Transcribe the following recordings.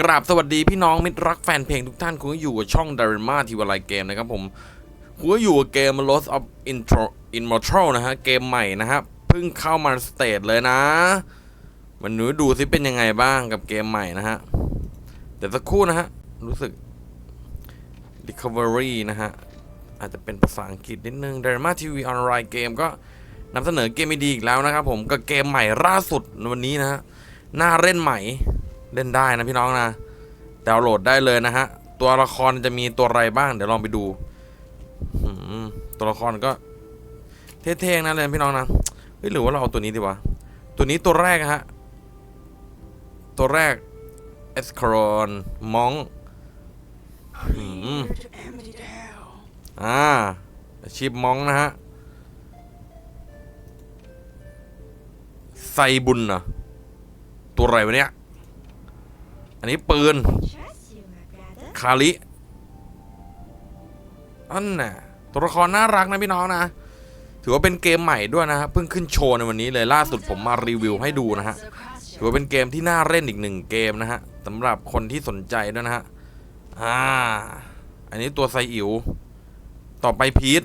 กราบสวัสดีพี่น้องมิตรรักแฟนเพลงทุกท่าน คุณก็อยู่กับช่อง d a r i m a ทีวไลเกมนะครับผม คุณก็อยู่กับเกม Lost of Intro Immortal นะฮะ เกมใหม่นะฮะเพิ่งเข้ามาสเตจเลยนะ มันหนูดูซิเป็นยังไงบ้างกับเกมใหม่นะฮะ เดี๋ยวสักครู่นะฮะ รู้สึก Recovery นะฮะ อาจจะเป็นภาษาอังกฤษนิดนึง d a r i m a TV Online เกมก็นำเสนอเกมดีอีกแล้วนะครับผมกับเกมใหม่ล่าสุดวันนี้นะฮะน่าเล่นใหม่ เล่นได้นะพี่น้องนะดาวน์โหลดได้เลยนะฮะ ตัวละครจะมีตัวอะไรบ้าง เดี๋ยวลองไปดูตัวละครก็เท่ๆนะเลยพี่น้องนะเฮ้ยหรือว่าเราเอาตัวนี้ดีวะตัวนี้ตัวแรกฮะตัวแรกเอสครอนมองอ่าชิปมองนะฮะไซบุญเหรอตัวอะไรวะเนี่ย อันนี้ปืน คาริอันน่ะตัวละครน่ารักนะพี่น้องนะ ถือว่าเป็นเกมใหม่ด้วยนะฮะเพิ่งขึ้นโชว์ในวันนี้เลยล่าสุดผมมารีวิวให้ดูนะฮะถือว่าเป็นเกมที่น่าเล่นอีกหนึ่งเกมนะฮะสำหรับคนที่สนใจด้วยนะฮะอ่าอันนี้ตัวไซอิ๋วต่อไปพีท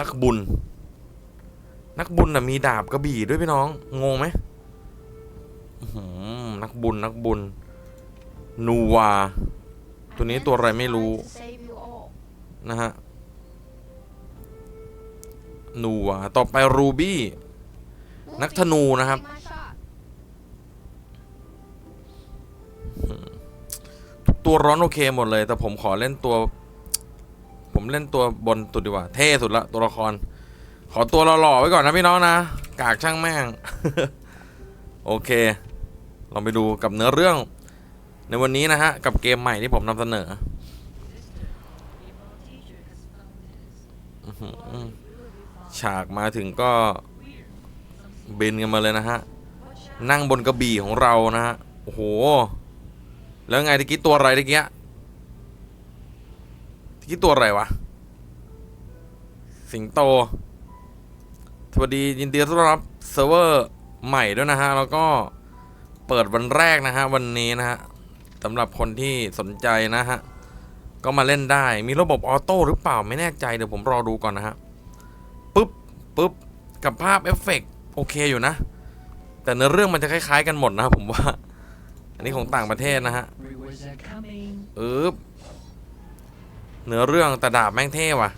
นักบุญ นักบุญน่ะมีดาบกระบี่ด้วยพี่น้อง งงไหม นักบุญนักบุญ นูวา ตัวนี้ตัวอะไรไม่รู้ นะฮะ นูวา ต่อไปรูบี้ นักธนูนะครับ ตัวร้อนโอเคหมดเลย แต่ผมขอเล่นตัว ผมเล่นตัวบนสุดดีกว่า เท่สุดละตัวละคร ขอตัวหล่อๆไว้ก่อนนะพี่น้องนะ กากช่างแม่ง โอเคลองไปดูกับเนื้อเรื่อง ในวันนี้นะฮะ กับเกมใหม่ที่ผมนำเสนออื้อหือฉากมาถึงก็บินกันมาเลยนะฮะ นั่งบนกระบี่ของเรานะฮะ โอ้โห แล้วไงตะกี้ตัวอะไรตะกี้ตะกี้ตัวอะไรวะ สิงโต สวัสดียินดีต้อนรับเซิร์ฟเวอร์ ใหม่ด้วยนะฮะ แล้วก็เปิดวันแรกนะฮะ วันนี้นะฮะสำหรับคนที่สนใจนะฮะ ก็มาเล่นได้มีระบบออโต้หรือเปล่าไม่แน่ใจเดี๋ยวผมรอดูก่อนนะฮะปึ๊บปึ๊บกับภาพเอฟเฟกต์โอเคอยู่นะ แต่เนื้อเรื่องมันจะคล้าย ๆ กันหมดนะผมว่า อันนี้ของต่างประเทศนะฮะเออเนื้อเรื่องแต่ดาบแม่งเท่ว่ะ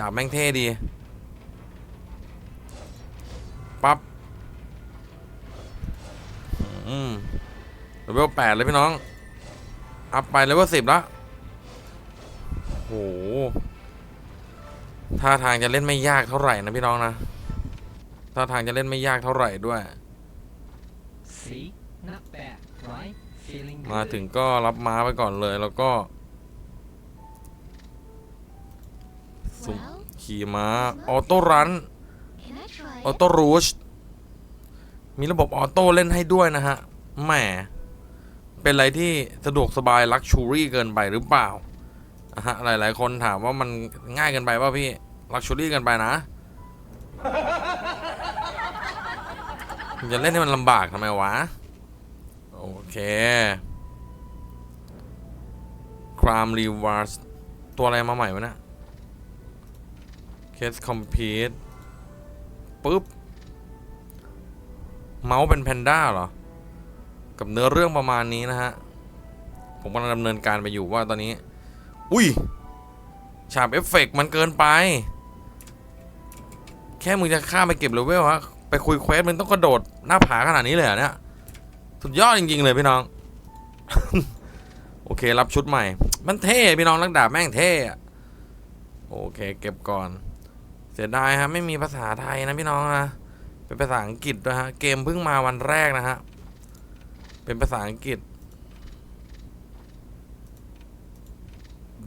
ดาบแม่งเท่ดีปั๊บ อืมเลเวลแปดเลยพี่น้อง อัพไปเลเวลสิบแล้วโหท่าทางจะเล่นไม่ยากเท่าไหร่นะพี่น้องนะท่าทางจะเล่นไม่ยากเท่าไหร่ด้วย See? Not bad, right? Feeling มา good. ถึงก็รับม้าไปก่อนเลยแล้วก็สุ่ม Well, ขี่ม้าออโต้รัน can I try ออ it? โต้รูช มีระบบออโต้เล่นให้ด้วยนะฮะแหมเป็นอะไรที่สะดวกสบายลักชูรี่เกินไปหรือเปล่าอะฮะหลายๆ คนถามว่ามันง่ายเกินไปป่ะพี่ลักชูรี่เกินไปนะจะเล่นให้มันลำบากทำไมวะ โอเคครามรีวาร์สตัวอะไรมาใหม่วะเนี่ยเคสคอมพีทปุ๊บ เมาส์เป็นแพนด้าเหรอ กับเนื้อเรื่องประมาณนี้นะฮะ ผมกำลังดำเนินการไปอยู่ว่าตอนนี้ อุ้ย ฉาบเอฟเฟกต์มันเกินไป แค่มึงจะข้ามไปเก็บเลเวลฮะ ไปคุยเควสมึงต้องกระโดดหน้าผาขนาดนี้เลยเหรอเนี่ย สุดยอดจริง ๆ เลยพี่น้อง โอเครับชุดใหม่ มันเท่ พี่น้องลักดาบแม่งเท่อะโอเค เก็บก่อน เสียดายฮะไม่มีภาษาไทยนะพี่น้องนะ เป็นภาษาอังกฤษนะฮะ เกมเพิ่งมาวันแรกนะฮะ เป็นภาษาอังกฤษ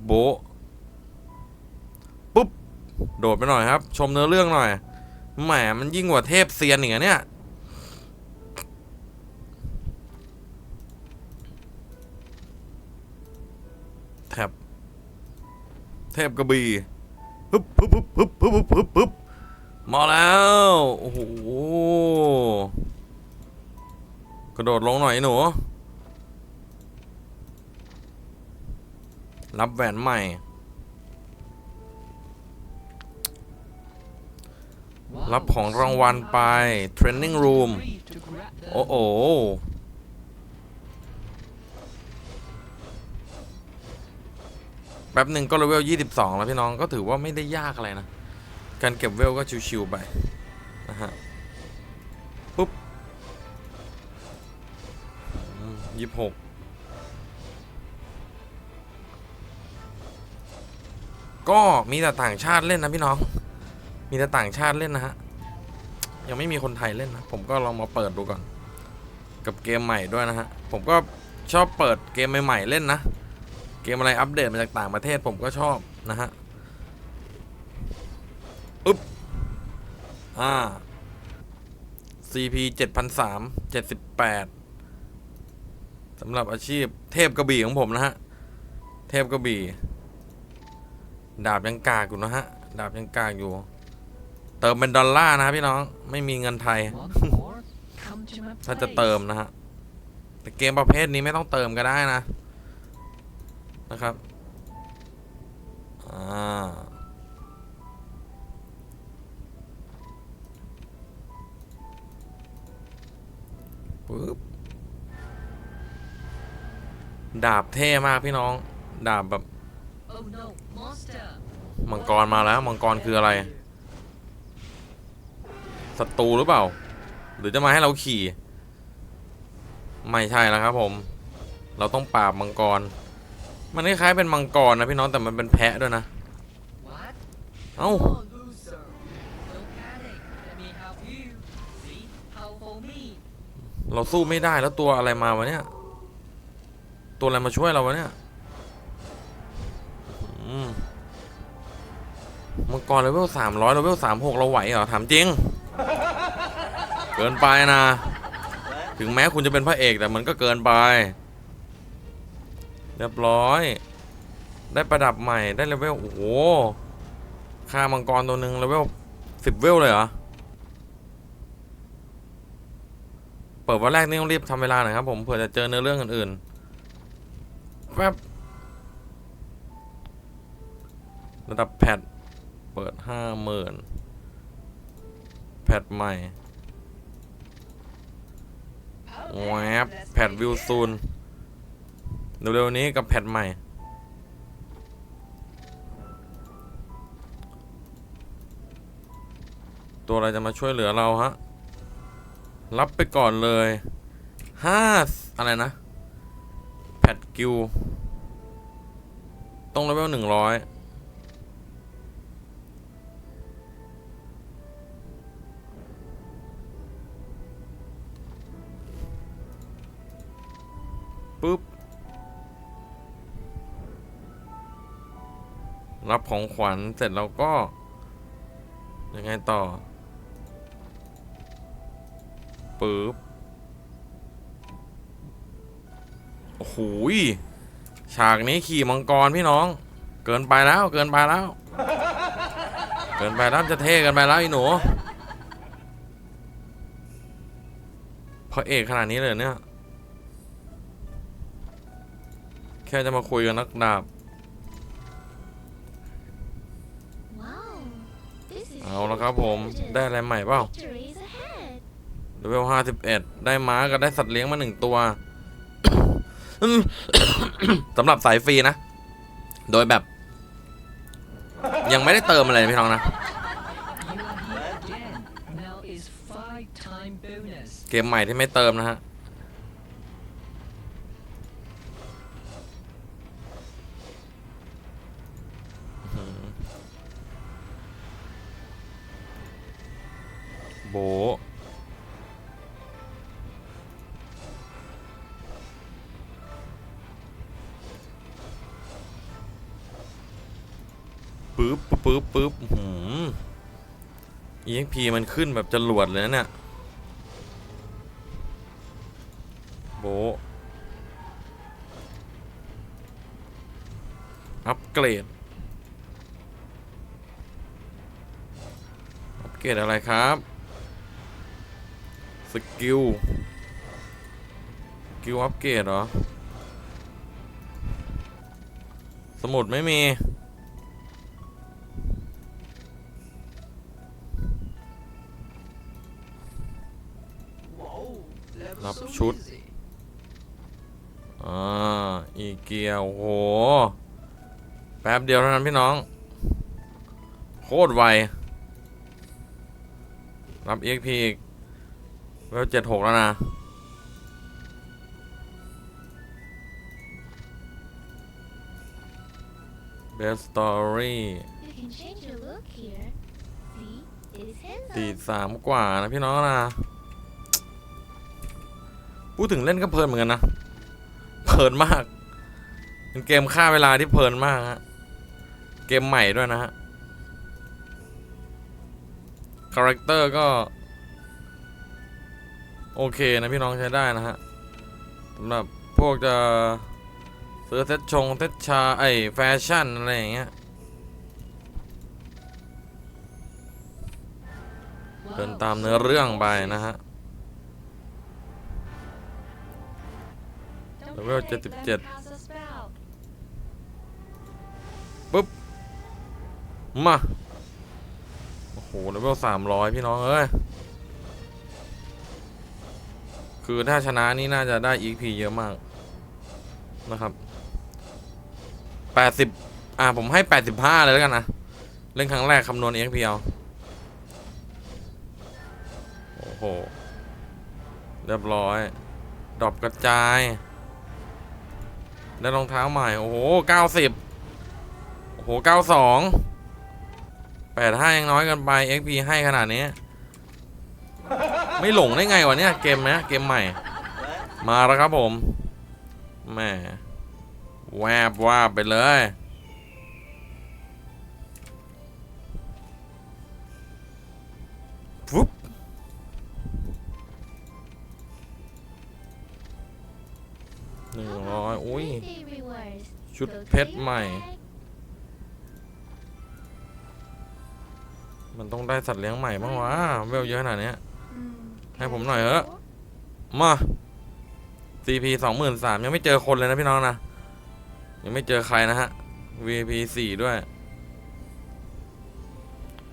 โบปุ๊บ โดดไปหน่อยครับ ชมเนื้อเรื่องหน่อย แหม มันยิ่งกว่าเทพเซียนอีกเนี่ยแทบเทพกระบี่ปุ๊บปุ๊บปึ๊บปึ๊บปึ๊บปึ๊บ มาแล้ว โอ้โห กระโดดลงหน่อยหนู รับแหวนใหม่ รับของรางวัลไป training Room โอ้โหแป๊บหนึ่งก็เลเวล 22 แล้วพี่น้องก็ถือว่าไม่ได้ยากอะไรนะ การเก็บเวลก็ชิวๆไปนะฮะปุ๊บยี่สิบหกก็มีแต่ต่างชาติเล่นนะพี่น้อง มีแต่ต่างชาติเล่นนะฮะ ยังไม่มีคนไทยเล่นนะ ผมก็ลองมาเปิดดูก่อน กับเกมใหม่ด้วยนะฮะ ผมก็ชอบเปิดเกมใหม่ๆเล่นนะ เกมอะไรอัปเดตมาจากต่างประเทศผมก็ชอบนะฮะ อึ๊บอ่า CP 7,003 78สำหรับอาชีพเทพกระบี่ของผมนะฮะ เทพกระบี่ ดาบยังกากอยู่นะฮะ ดาบยังกากอยู่ เติมเป็นดอลลาร์นะพี่น้อง ไม่มีเงินไทย ถ้าจะเติมนะฮะ แต่เกมประเภทนี้ไม่ต้องเติมก็ได้นะ นะครับ อ่า ปึ๊บดาบเท่มากพี่น้อง ดาบแบบ Oh no, monster! มังกรมาแล้ว มังกรคืออะไรศัตรูหรือเปล่า หรือจะมาให้เราขี่ ไม่ใช่แล้วครับ ผม เราต้องปราบมังกร มันคล้ายๆเป็นมังกรนะพี่น้องแต่มันเป็นแพะด้วยนะ What? เอ้า เราสู้ไม่ได้แล้วตัวอะไรมาวะเนี่ย ตัวอะไรมาช่วยเราวะเนี่ยอืมมังกรเลเวลสามร้อยเลเวลสามหกเราไหวเหรอถามจริง เกินไปนะ ถึงแม้คุณจะเป็นพระเอกแต่มันก็เกินไป เรียบร้อย ได้ประดับใหม่ได้เลเวลโอ้โหค่ามังกรตัวหนึ่งเลเวลสิบเวลเลยเหรอ เปิดวันแรกนี่ต้องรีบทำเวลาหน่อยครับผมเผื่อจะเจอเนื้อเรื่องอื่นๆแป๊บระดับแพทเปิดห้าหมื่นแพทใหม่แวบแพทวิวซูนเร็วๆนี้กับแพทใหม่ตัวอะไรจะมาช่วยเหลือเราฮะ รับไปก่อนเลยห้าอะไรนะ แพดกิวต้องเลเวลหนึ่งร้อยปุ๊บ รับของขวัญเสร็จแล้วก็ ยังไงต่อ ปึ๊บโอ้โหยฉากนี้ขี่มังกรพี่น้อง เกินไปแล้วเกินไปแล้ว เกินไปแล้วจะเท่เกันไปแล้วไอ้หนูพระเอกขนาดนี้เลยเนี่ย แค่จะมาคุยกับนักดาบ Wow. This is เอาแล้วครับผมได้อะไรใหม่เปล่า Victories ahead. เลเวลห้าสิบเอ็ดได้ม้าก็ได้สัตว์เลี้ยงมาหนึ่งตัวสำหรับสายฟรีนะ โดยแบบ ยังไม่ได้เติมอะไรพี่น้องนะ เกมใหม่ที่ไม่เติมนะฮะ โบ ปึ๊บปึ๊บอื้อหืม EXP มันขึ้นแบบจรวดเลยนะเนี่ยโบอัปเกรด อัปเกรดอะไรครับ สกิลกิลอัปเกรดเหรอ สมุดไม่มี รับชุด อ่า อีเกียวโห แป๊บเดียวเท่านั้นพี่น้อง โคตรไว รับ EXP อีกเวลเจ็ดหกแล้วนะ Best Story You can change your look here. See? It is handsome. ตีสามกว่านะพี่น้องนะ พูดถึงเล่นก็เพลินเหมือนกันนะ เพลินมาก เป็นเกมฆ่าเวลาที่เพลินมากฮะ เกมใหม่ด้วยนะฮะ คาแรคเตอร์ก็ โอเคนะพี่น้องใช้ได้นะฮะสำหรับพวกจะซื้อเซ็ตชงเซ็ตชาไอแฟชั่นอะไรอย่างเงี้ยเดินตามเนื้อเรื่องไปนะฮะ เลเวล77มา โอ้โหเลเวลสามร้อยพี่น้อง เอ้ย คือถ้าชนะนี่น่าจะได้ EXP เยอะมาก นะครับแปดสิบอ่า ผมให้แปดสิบห้าเลยแล้วกันนะ เล่นครั้งแรกคำนวณ EXP เอาโอ้โห เรียบร้อย ดรอปกระจาย ได้รองเท้าใหม่ โอ้โหเก้าสิบโอ้โหเก้าสองแปดห้ายังน้อยเกันไป XP ให้ขนาดนี้ ไม่หลงได้ไงวะเนี่ย เกมนะเกมใหม่ มาแล้วครับผมแม่แวบว่าไปเลย ร้อยอุ้ย Birthday rewards. ชุด Go to เพชร your ใหม่ bag. มันต้องได้สัตว์เลี้ยงใหม่บ้างวะเวลเยอะขนาดเนี้ย Hmm, ให้ผม can หน่อย I เถอะ go? มา CP สองหมื่นสามยังไม่เจอคนเลยนะพี่น้องนะ ยังไม่เจอใครนะฮะ VP สี่ด้วย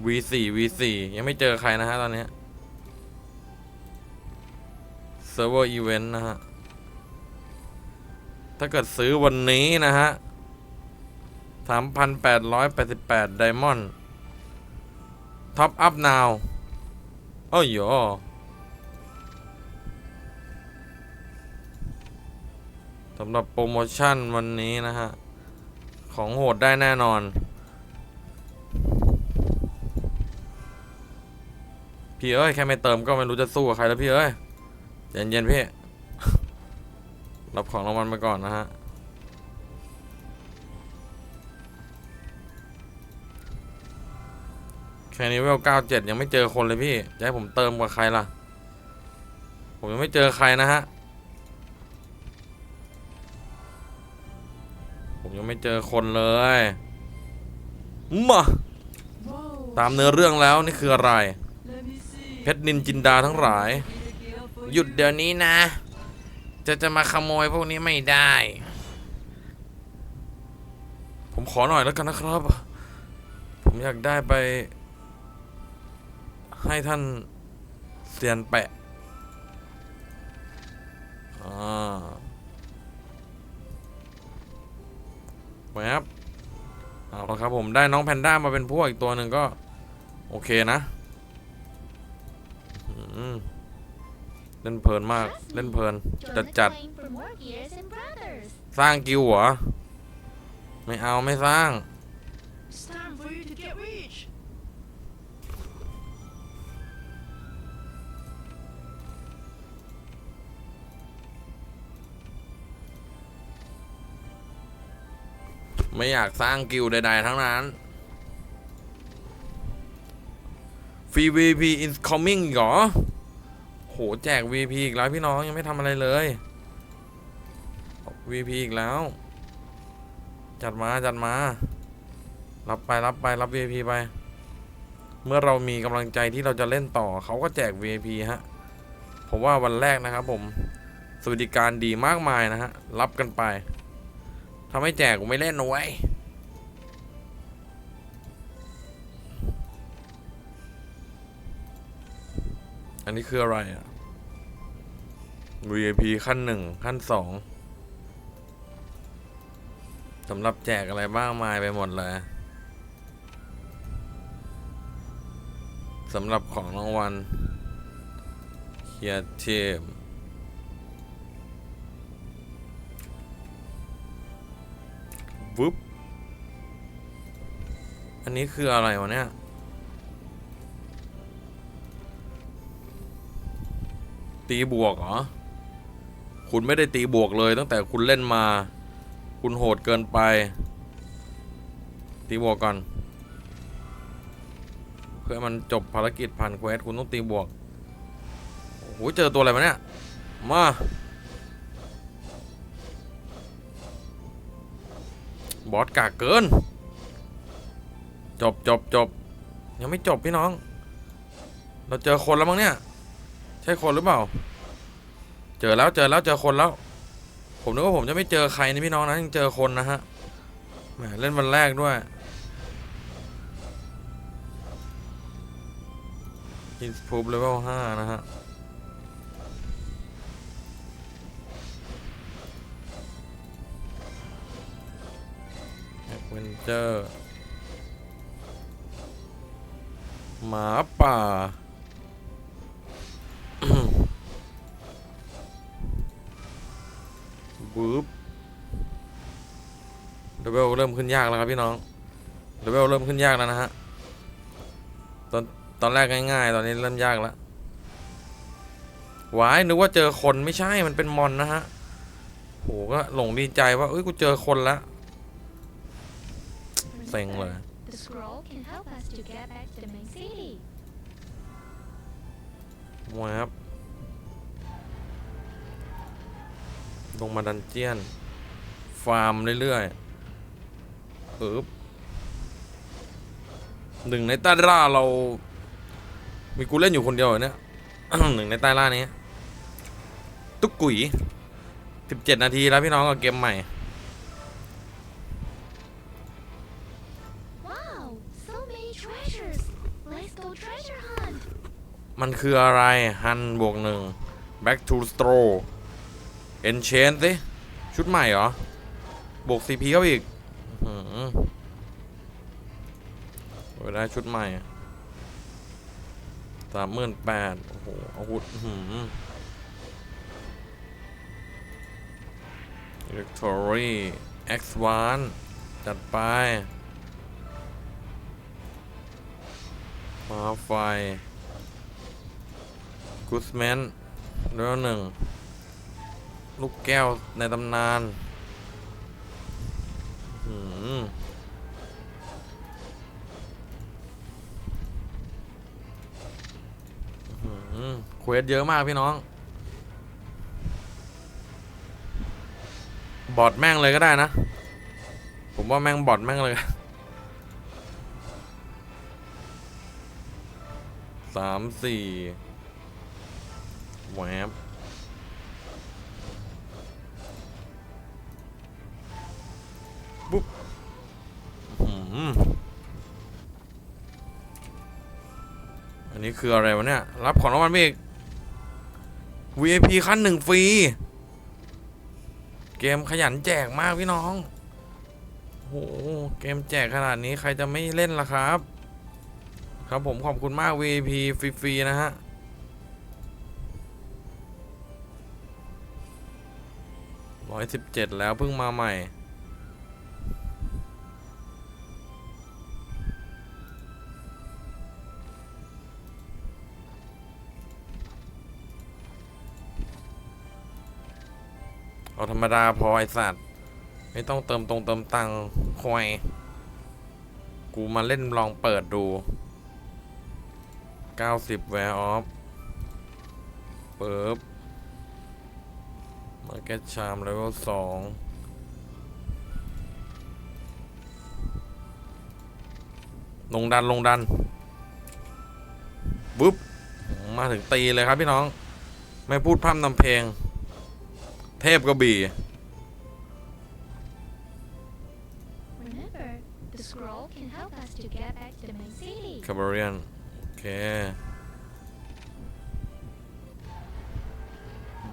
V สี่ V สี่ยังไม่เจอใครนะฮะตอนเนี้ย Server Event นะฮะ ถ้าเกิดซื้อวันนี้นะฮะสามพันแปดร้อยแปดสิบแปดไดมอนด์ท็อปอัพนาวโอ้ยโยสำหรับโปรโมชั่นวันนี้นะฮะ ของโหดได้แน่นอน พี่เอ้ย แค่ไม่เติมก็ไม่รู้จะสู้กับใครแล้วพี่เอ้ย เย็นเย็นๆพี่ รับของรางวัลไปก่อนนะฮะ แค่นี้เวล97ยังไม่เจอคนเลยพี่ จะให้ผมเติมกับใครล่ะ ผมยังไม่เจอใครนะฮะ ผมยังไม่เจอคนเลยมาตามเนื้อเรื่องแล้วนี่คืออะไร เพชรนินจินดาทั้งหลาย หยุดเดี๋ยวนี้นะ จะจะมาขโมยพวกนี้ไม่ได้ ผมขอหน่อยแล้วกันนะครับ ผมอยากได้ไป ให้ท่านเซียนแปะอ่าแวบเอาละครับผมได้น้องแพนด้ามาเป็นพวกอีกตัวหนึ่งก็ โอเคนะ อืม เล่นเพลินมาก เล่นเพลิน Join จัด the จัด train for more gears and brothers. สร้างกิวเหรอ ไม่เอาไม่สร้าง It's time for you to get rich. ไม่อยากสร้างกิวใด ๆ ทั้งนั้นฟรี VP incoming เหรอ โหแจก VP อีกแล้วพี่น้องยังไม่ทำอะไรเลย VP อีกแล้ว จัดมาจัดมา รับไปรับไปรับ VP ไป เมื่อเรามีกำลังใจที่เราจะเล่นต่อเขาก็แจก VP ฮะผมว่าวันแรกนะครับผมสวัสดิการดีมากมายนะฮะ รับกันไปถ้าไม่แจกกูไม่เล่นนะเว้ย อันนี้คืออะไรอะ VIP ขั้นหนึ่งขั้นสองสำหรับแจกอะไรบ้างมายไปหมดเลยสำหรับของรางวัลเคียเทมวึบอันนี้คืออะไรวะเนี่ย ตีบวกเหรอ คุณไม่ได้ตีบวกเลยตั้งแต่คุณเล่นมา คุณโหดเกินไป ตีบวกก่อน เพื่อมันจบภารกิจผ่านเควสคุณต้องตีบวก โอ้โห เจอตัวอะไรมาเนี่ย มา บอสกากเกิน จบจบจบยังไม่จบพี่น้อง เราเจอคนแล้วมั้งเนี่ย ใช่คนหรือเปล่า เจอแล้วเจอแล้วเจอคนแล้ว ผมนึกว่าผมจะไม่เจอใครนะพี่น้องนะยังเจอคนนะฮะแหมเล่นวันแรกด้วยอินสพูบเลเวลห้านะฮะแอดเวนเจอร์หมาป่า วืบเลเวลเริ่มขึ้นยากแล้วครับพี่น้องเลเวลเริ่มขึ้นยากแล้วนะฮะ ตอนตอนแรกง่ายๆ ตอนนี้เริ่มยากแล้ววายนึกว่าเจอคนไม่ใช่มันเป็นมอนนะฮะโหก็หลงดีใจว่าเอ้ยกูเจอคนแล้วเซ็งเลย The scroll can help us ลงมาดันเจียน ฟาร์มเรื่อยๆเอบหนึ่งในใต้ล่าเรา มีกูเล่นอยู่คนเดียวเหรอเนี่ยหนึ่งในใต้ล่านี้ ตุ๊กกุ๋ยสิบเจ็ดนาทีแล้วพี่น้องกับเกมใหม่ Wow, so many treasures. Let's go treasure hunt. มันคืออะไรฮันบวกหนึ่ง back to stro enchant สิชุดใหม่เหรอบวก CP เข้าไปอีกอื้อหือโอ้ยได้ชุดใหม่สามหมื่นแปดโอ้โหอาวุธอื้อหือ Electory X1 จัดไปมาไฟกูสแมนเรื่องหนึ่ง ลูกแก้วในตำนานหืมหืมเควสเยอะมากพี่น้อง บอดแม่งเลยก็ได้นะ ผมว่าแม่งบอดแม่งเลยสามสี่แวบ อันนี้คืออะไรวะเนี่ย รับของรางวัลไปอีก VIP ขั้นหนึ่งฟรี เกมขยันแจกมากพี่น้อง โอ้โห เกมแจกขนาดนี้ใครจะไม่เล่นล่ะครับ ครับผมขอบคุณมาก VIP ฟรีๆนะฮะร้อยสิบเจ็ดแล้วเพิ่งมาใหม่ รมดาพอไอสัตว์ ไม่ต้องเติมตรงเติมตังควยกูมาเล่นลองเปิดดู 90 Wear Off เปิบ Market Charm Level 2ลงดันลงดันบึ๊บมาถึงตีเลยครับพี่น้อง ไม่พูดพร่ำนำเพลง เทพกระบี่ Remember, the scroll can help us to get back to the main city. คาบาเรียนโอเค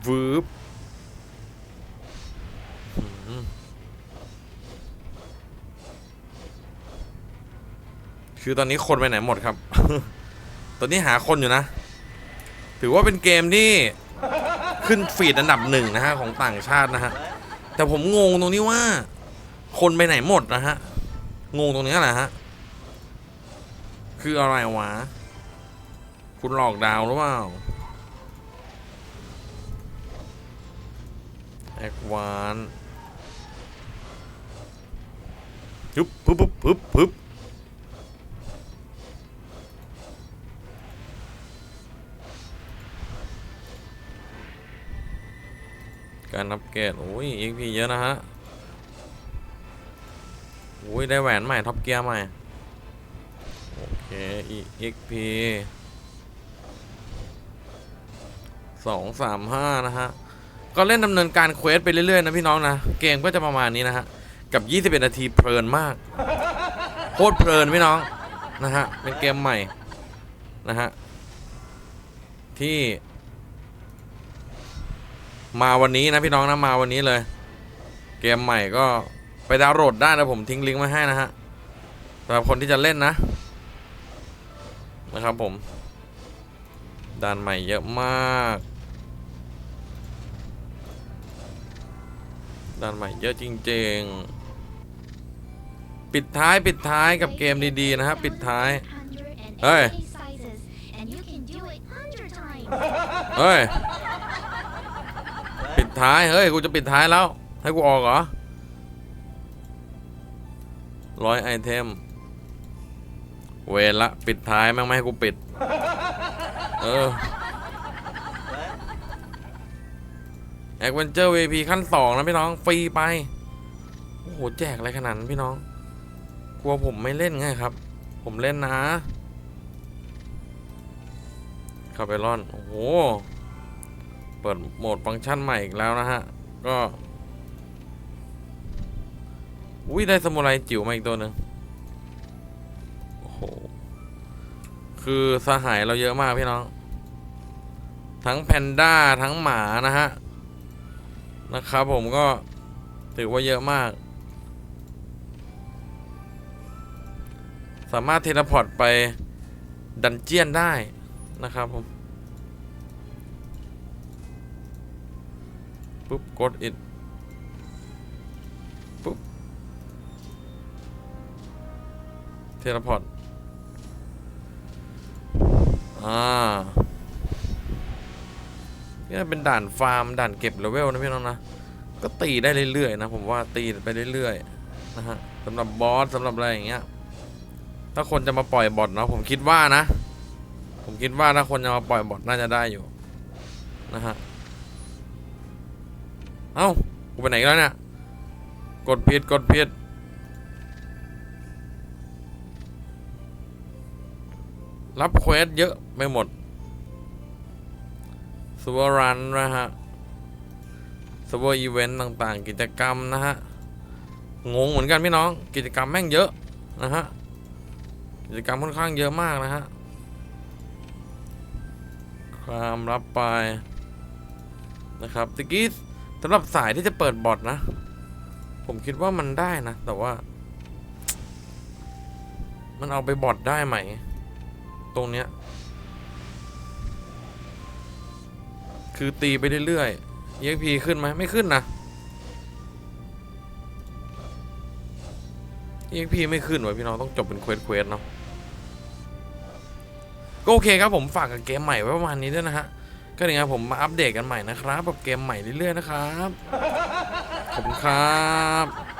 วืบอืมคือตอนนี้คนไปไหนหมดครับ ตอนนี้หาคนอยู่นะ ถือว่าเป็นเกมที่ ขึ้นฟีดอันดับหนึ่งนะฮะของต่างชาตินะฮะแต่ผมงงตรงนี้ว่า คนไปไหนหมดนะฮะงงตรงนี้แหละฮะคืออะไรวะ คุณหลอกดาวหรือเปล่าแอควานปึ๊บปึ๊บปึ๊บปึ๊บ การอัปเกรดโอ้ย XP เยอะนะฮะโอ้ย ได้แหวนใหม่ท็อปเกียร์ใหม่ โอเค EXP สองสามห้านะฮะ ก็เล่นดำเนินการเควสไปเรื่อย ๆ นะพี่น้องนะ เกมก็จะประมาณนี้นะฮะ กับ 21 นาทีเพลินมาก โคตรเพลินพี่น้อง นะฮะ เป็นเกมใหม่ นะฮะ ที่ มาวันนี้นะพี่น้องนะมาวันนี้เลย เกมใหม่ก็ไปดาวน์โหลดได้นะผมทิ้งลิงก์ไว้ให้นะฮะสำหรับคนที่จะเล่นนะ นะครับผมด่านใหม่เยอะมากด่านใหม่เยอะจริงๆ ปิดท้ายปิดท้ายกับเกมดีๆนะฮะปิดท้าย Hey. Hey. sizes, and you can do it hundred times. เฮ้ยปิด ท้ายเฮ้ยกูจะปิดท้ายแล้ว ให้กูออกเหรอร้อยไอเทม เวละปิดท้ายแม่งไม่ให้กูปิด เออแอคเวนเจอร์ VP ขั้นสองนะพี่น้อง ฟรีไป โอ้โห แจกอะไรขนาดนั้นพี่น้อง กลัวผมไม่เล่นไงครับ ผมเล่นนะคาเบลอน โอ้โห เปิดโหมดฟังก์ชันใหม่อีกแล้วนะฮะ ก็อุ้ยได้สมุไรจิ๋วมาอีกตัวหนึ่งโอ้โห คือสหายเราเยอะมากพี่น้อง ทั้งแพนด้าทั้งหมานะฮะ นะครับผมก็ถือว่าเยอะมาก สามารถเทเลพอร์ตไปดันเจียนได้นะครับผม ปุ๊บกดอิดปุ๊บเทเลพอร์ตอ่านี่เป็นด่านฟาร์มด่านเก็บเลเวลนะพี่น้องนะ ก็ตีได้เรื่อยๆนะผมว่าตีไปเรื่อยๆนะฮะสำหรับบอสสำหรับอะไรอย่างเงี้ยถ้าคนจะมาปล่อยบอทเนาะผมคิดว่านะ ผมคิดว่าถ้าคนจะมาปล่อยบอทน่าจะได้อยู่นะฮะ เอ้า กูไปไหนแล้วเนี่ย กดผิด กดผิด รับเควสเยอะไปหมดสวอรันนะฮะสวออีเวนต์ต่างๆ กิจกรรมนะฮะ งงเหมือนกันพี่น้อง กิจกรรมแม่งเยอะนะฮะ กิจกรรมค่อนข้างเยอะมากนะฮะความรับไปนะครับตะกี้สำหรับสายที่จะเปิดบอทนะ ผมคิดว่ามันได้นะ แต่ว่า มันเอาไปบอทได้ไหม ตรงเนี้ย คือตีไปเรื่อยๆ EXP ขึ้นไหมไม่ขึ้นนะ EXP ไม่ขึ้นวะพี่น้องต้องจบเป็นเควสเควสเนาะก็โอเคครับผมฝากกับเกมใหม่ไว้ประมาณนี้ด้วยนะฮะ ก็อย่างไงผมมาอัปเดตกันใหม่นะครับกับเกมใหม่เรื่อยๆนะครับ ขอบคุณครับ